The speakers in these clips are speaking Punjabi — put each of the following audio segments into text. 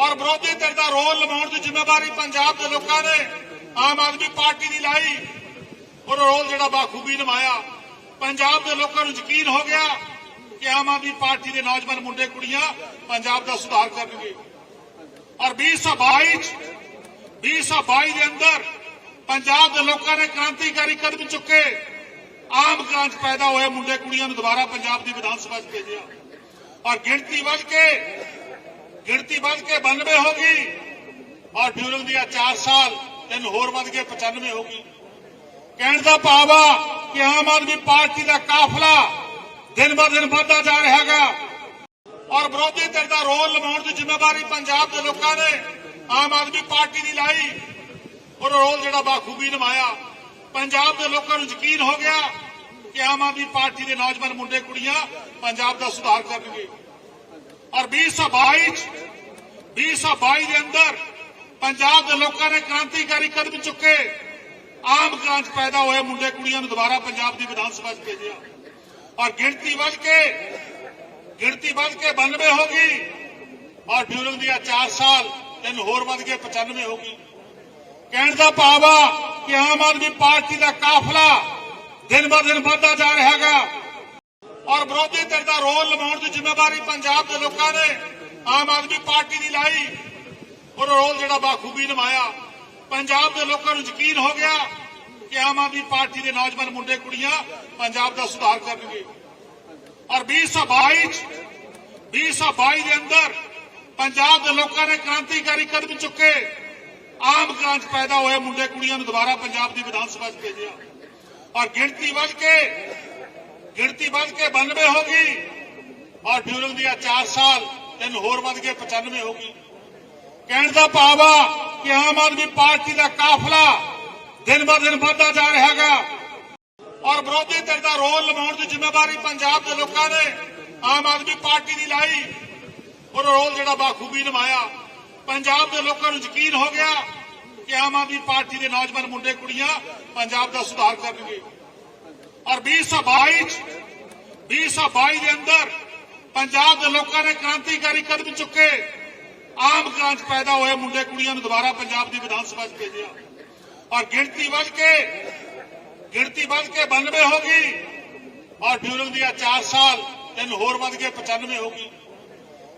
ਔਰ ਵਿਰੋਧੀ ਧਿਰ ਦਾ ਰੋਲ ਨਿਭਾਉਣ ਦੀ ਜ਼ਿੰਮੇਵਾਰੀ ਪੰਜਾਬ ਦੇ ਲੋਕਾਂ ਨੇ ਆਮ ਆਦਮੀ ਪਾਰਟੀ ਦੀ ਲਾਈ। ਔਰ ਰੋਲ ਜਿਹੜਾ ਬਾਖੂਬੀ ਨਿਭਾਇਆ। ਪੰਜਾਬ ਦੇ ਲੋਕਾਂ ਨੂੰ ਯਕੀਨ ਹੋ ਗਿਆ ਕਿ ਆਮ ਆਦਮੀ ਪਾਰਟੀ ਦੇ ਨੌਜਵਾਨ ਮੁੰਡੇ ਕੁੜੀਆਂ ਪੰਜਾਬ ਦਾ ਸੁਧਾਰ ਕਰਨਗੇ। ਔਰ 2022 ਚ 2022 ਦੇ ਅੰਦਰ ਪੰਜਾਬ ਦੇ ਲੋਕਾਂ ਨੇ ਕ੍ਰਾਂਤੀਕਾਰੀ ਕਦਮ ਚੁੱਕੇ। ਆਮ ਕ੍ਰਾਂਤ ਪੈਦਾ ਹੋਏ ਮੁੰਡੇ ਕੁੜੀਆਂ ਨੂੰ ਦੁਬਾਰਾ ਪੰਜਾਬ ਦੀ ਵਿਧਾਨ ਸਭਾ 'ਚ ਭੇਜਿਆ। ਔਰ ਗਿਣਤੀ ਵੱਧ ਕੇ ਗਿਣਤੀ ਵੱਧ ਕੇ 92 ਹੋ ਗਈ ਔਰ ਡਿਊਰਿੰਗ ਦੀਆਂ 4 ਸਾਲ, ਤਿੰਨ ਹੋਰ ਵੱਧ ਕੇ 95 ਹੋ ਗਈ। ਕਹਿਣ ਦਾ ਭਾਵ ਆ ਕਿ ਆਮ ਆਦਮੀ ਪਾਰਟੀ ਦਾ ਕਾਫਲਾ ਦਿਨ ਬ ਦਿਨ ਵੱਧਦਾ ਜਾ ਰਿਹਾ ਹੈਗਾ। ਔਰ ਵਿਰੋਧੀ ਧਿਰ ਦਾ ਰੋਲ ਨਿਭਾਉਣ ਦੀ ਜ਼ਿੰਮੇਵਾਰੀ ਪੰਜਾਬ ਦੇ ਲੋਕਾਂ ਨੇ ਆਮ ਆਦਮੀ ਪਾਰਟੀ ਦੀ ਲਾਈ। ਔਰ ਰੋਲ ਜਿਹੜਾ ਬਾਖੂਬੀ ਨਿਭਾਇਆ। ਪੰਜਾਬ ਦੇ ਲੋਕਾਂ ਨੂੰ ਯਕੀਨ ਹੋ ਗਿਆ ਕਿ ਆਮ ਆਦਮੀ ਪਾਰਟੀ ਦੇ ਨੌਜਵਾਨ ਮੁੰਡੇ ਕੁੜੀਆਂ ਪੰਜਾਬ ਦਾ ਸੁਧਾਰ ਕਰਨਗੇ। ਔਰ 2022 ਚ 2022 ਦੇ ਅੰਦਰ ਪੰਜਾਬ ਦੇ ਲੋਕਾਂ ਨੇ ਕ੍ਰਾਂਤੀਕਾਰੀ ਕਦਮ ਚੁੱਕੇ। ਆਮ ਕ੍ਰਾਂਤ ਪੈਦਾ ਹੋਏ, ਮੁੰਡੇ ਕੁੜੀਆਂ ਨੂੰ ਦੁਬਾਰਾ ਪੰਜਾਬ ਦੀ ਵਿਧਾਨ ਸਭਾ 'ਚ ਭੇਜਿਆ। ਔਰ ਗਿਣਤੀ ਵੱਧ ਕੇ, ਗਿਣਤੀ ਵੱਧ ਕੇ 92 ਹੋ ਗਈ। ਔਰ ਡਿਊਰਿੰਗ ਦੀਆਂ 4 ਸਾਲ, ਤਿੰਨ ਹੋਰ ਵੱਧ ਕੇ 95 ਹੋ ਗਈ। ਕਹਿਣ ਦਾ ਭਾਵ ਆ ਕਿ ਆਮ ਆਦਮੀ ਪਾਰਟੀ ਦਾ ਕਾਫਲਾ ਦਿਨ ਬ ਦਿਨ ਵੱਧਦਾ ਜਾ ਰਿਹਾ ਹੈਗਾ। ਔਰ ਵਿਰੋਧੀ ਧਿਰ ਦਾ ਰੋਲ ਨਿਭਾਉਣ ਦੀ ਜ਼ਿੰਮੇਵਾਰੀ ਪੰਜਾਬ ਦੇ ਲੋਕਾਂ ਨੇ ਆਮ ਆਦਮੀ ਪਾਰਟੀ ਦੀ ਲਾਈ ਔਰ ਰੋਲ ਜਿਹੜਾ ਬਾਖੂਬੀ ਨਿਭਾਇਆ। ਪੰਜਾਬ ਦੇ ਲੋਕਾਂ ਨੂੰ ਯਕੀਨ ਹੋ ਗਿਆ ਕਿ ਆਮ ਆਦਮੀ ਪਾਰਟੀ ਦੇ ਨੌਜਵਾਨ ਮੁੰਡੇ ਕੁੜੀਆਂ ਪੰਜਾਬ ਦਾ ਸੁਧਾਰ ਕਰਨਗੇ। ਔਰ 2022 ਚ 2022 ਦੇ ਅੰਦਰ ਪੰਜਾਬ ਦੇ ਲੋਕਾਂ ਨੇ ਕ੍ਰਾਂਤੀਕਾਰੀ ਕਦਮ ਚੁੱਕੇ। ਆਮ ਕ੍ਰਾਂਤ ਪੈਦਾ ਹੋਏ ਮੁੰਡੇ ਕੁੜੀਆਂ ਨੂੰ ਦੁਬਾਰਾ ਪੰਜਾਬ ਦੀ ਵਿਧਾਨ ਸਭਾ 'ਚ ਭੇਜਿਆ। ਔਰ ਗਿਣਤੀ ਵੱਧ ਕੇ ਗਿਣਤੀ ਵੱਧ ਕੇ 92 ਹੋ ਗਈ ਔਰ ਡਿਊਰਿੰਗ ਦੀਆਂ 4 ਸਾਲ, ਤਿੰਨ ਹੋਰ ਵੱਧ ਕੇ 95 ਹੋ ਗਈ। ਕਹਿਣ ਦਾ ਭਾਵ ਆ ਕਿ ਆਮ ਆਦਮੀ ਪਾਰਟੀ ਦਾ ਕਾਫਲਾ ਦਿਨ ਬ ਦਿਨ ਵੱਧਦਾ ਜਾ ਰਿਹਾ ਹੈਗਾ। ਔਰ ਵਿਰੋਧੀ ਧਿਰ ਦਾ ਰੋਲ ਨਿਭਾਉਣ ਦੀ ਜ਼ਿੰਮੇਵਾਰੀ ਪੰਜਾਬ ਦੇ ਲੋਕਾਂ ਨੇ ਆਮ ਆਦਮੀ ਪਾਰਟੀ ਦੀ ਲਾਈ। ਔਰ ਰੋਲ ਜਿਹੜਾ ਬਾਖੂਬੀ ਨਿਭਾਇਆ। ਪੰਜਾਬ ਦੇ ਲੋਕਾਂ ਨੂੰ ਯਕੀਨ ਹੋ ਗਿਆ ਕਿ ਆਮ ਆਦਮੀ ਪਾਰਟੀ ਦੇ ਨੌਜਵਾਨ ਮੁੰਡੇ ਕੁੜੀਆਂ ਪੰਜਾਬ ਦਾ ਸੁਧਾਰ ਕਰਨਗੇ। ਔਰ 2022 ਚ 2022 ਦੇ ਅੰਦਰ ਪੰਜਾਬ ਦੇ ਲੋਕਾਂ ਨੇ ਕ੍ਰਾਂਤੀਕਾਰੀ ਕਦਮ ਚੁੱਕੇ। ਆਮ ਕ੍ਰਾਂਤ ਪੈਦਾ ਹੋਏ ਮੁੰਡੇ ਕੁੜੀਆਂ ਨੂੰ ਦੁਬਾਰਾ ਪੰਜਾਬ ਦੀ ਵਿਧਾਨ ਸਭਾ 'ਚ ਭੇਜਿਆ। ਔਰ ਗਿਣਤੀ ਵੱਧ ਕੇ, ਗਿਣਤੀ ਵੱਧ ਕੇ 92 ਹੋ ਗਈ। ਔਰ ਡਿਊਰਿੰਗ ਦੀਆਂ 4 ਸਾਲ, ਤਿੰਨ ਹੋਰ ਵੱਧ ਕੇ 95 ਹੋ ਗਈ।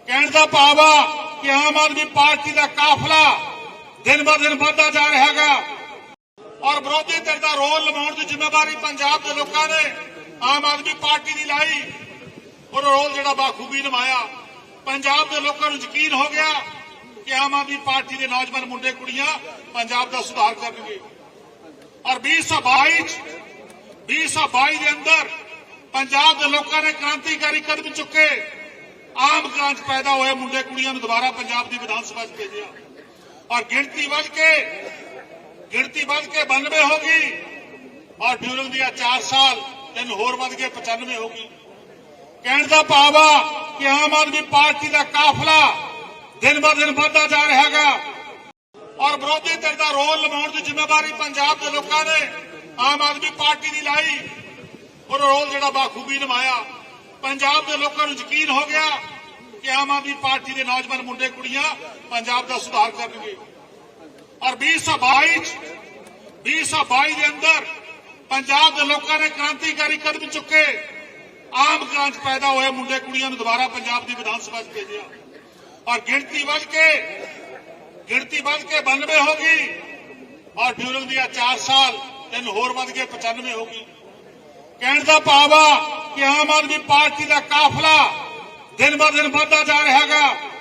ਕਹਿਣ ਦਾ ਭਾਵ ਆ ਕਿ ਆਮ ਆਦਮੀ ਪਾਰਟੀ ਦਾ ਕਾਫਲਾ ਦਿਨ ਬ ਦਿਨ ਵੱਧਦਾ ਜਾ ਰਿਹਾ ਹੈਗਾ। ਔਰ ਵਿਰੋਧੀ ਧਿਰ ਦਾ ਰੋਲ ਨਿਭਾਉਣ ਦੀ ਜ਼ਿੰਮੇਵਾਰੀ ਪੰਜਾਬ ਦੇ ਲੋਕਾਂ ਨੇ ਆਮ ਆਦਮੀ ਪਾਰਟੀ ਦੀ ਲਾਈ ਔਰ ਰੋਲ ਜਿਹੜਾ ਬਾਖੂਬੀ ਨਿਭਾਇਆ। ਪੰਜਾਬ ਦੇ ਲੋਕਾਂ ਨੂੰ ਯਕੀਨ ਹੋ ਗਿਆ ਕਿ ਆਮ ਆਦਮੀ ਪਾਰਟੀ ਦੇ ਨੌਜਵਾਨ ਮੁੰਡੇ ਕੁੜੀਆਂ ਪੰਜਾਬ ਦਾ ਸੁਧਾਰ ਕਰਨਗੇ। ਔਰ 2022 ਚ 2022 ਦੇ ਅੰਦਰ ਪੰਜਾਬ ਦੇ ਲੋਕਾਂ ਨੇ ਕ੍ਰਾਂਤੀਕਾਰੀ ਕਦਮ ਚੁੱਕੇ। ਆਮ ਕ੍ਰਾਂਤ ਪੈਦਾ ਹੋਏ ਮੁੰਡੇ ਕੁੜੀਆਂ ਨੂੰ ਦੁਬਾਰਾ ਪੰਜਾਬ ਦੀ ਵਿਧਾਨ ਸਭਾ 'ਚ ਭੇਜਿਆ। ਔਰ ਗਿਣਤੀ ਵੱਧ ਕੇ ਗਿਣਤੀ ਵੱਧ ਕੇ 92 ਹੋ ਗਈ। ਔਰ ਡਿਊਰਿੰਗ ਦੀਆਂ 4 ਸਾਲ ਤਿੰਨ ਹੋਰ ਵੱਧ ਕੇ 95 ਹੋ ਗਈ। ਕਹਿਣ ਦਾ ਭਾਵ ਆ ਕਿ ਆਮ ਆਦਮੀ ਪਾਰਟੀ ਦਾ ਕਾਫਲਾ ਦਿਨ ਬ ਦਿਨ ਵੱਧਦਾ ਜਾ ਰਿਹਾ ਹੈਗਾ। ਔਰ ਵਿਰੋਧੀ ਧਿਰ ਦਾ ਰੋਲ ਨਿਭਾਉਣ ਦੀ ਜ਼ਿੰਮੇਵਾਰੀ ਪੰਜਾਬ ਦੇ ਲੋਕਾਂ ਨੇ ਆਮ ਆਦਮੀ ਪਾਰਟੀ ਦੀ ਲਾਈ। ਔਰ ਰੋਲ ਜਿਹੜਾ ਬਾਖੂਬੀ ਨਿਭਾਇਆ। ਪੰਜਾਬ ਦੇ ਲੋਕਾਂ ਨੂੰ ਯਕੀਨ ਹੋ ਗਿਆ ਕਿ ਆਮ ਆਦਮੀ ਪਾਰਟੀ ਦੇ ਨੌਜਵਾਨ ਮੁੰਡੇ ਕੁੜੀਆਂ ਪੰਜਾਬ ਦਾ ਸੁਧਾਰ ਕਰਨਗੇ। ਔਰ 2022 ਚ 2022 ਦੇ ਅੰਦਰ ਪੰਜਾਬ ਦੇ ਲੋਕਾਂ ਨੇ ਕ੍ਰਾਂਤੀਕਾਰੀ ਕਦਮ ਚੁੱਕੇ। ਆਮ ਕ੍ਰਾਂਤ ਪੈਦਾ ਹੋਏ, ਮੁੰਡੇ ਕੁੜੀਆਂ ਨੂੰ ਦੁਬਾਰਾ ਪੰਜਾਬ ਦੀ ਵਿਧਾਨ ਸਭਾ 'ਚ ਭੇਜਿਆ। ਔਰ ਗਿਣਤੀ ਵੱਧ ਕੇ, ਗਿਣਤੀ ਵੱਧ ਕੇ 92 ਹੋ ਗਈ। ਔਰ ਡਿਊਰਿੰਗ ਦੀਆਂ 4 ਸਾਲ, ਤਿੰਨ ਹੋਰ ਵੱਧ ਕੇ 95 ਹੋ ਗਈ। ਕਹਿਣ ਦਾ ਭਾਵ ਆ ਕਿ ਆਮ ਆਦਮੀ ਪਾਰਟੀ ਦਾ ਕਾਫਲਾ ਦਿਨ ਬ ਦਿਨ ਵੱਧਦਾ ਜਾ ਰਿਹਾ ਹੈਗਾ।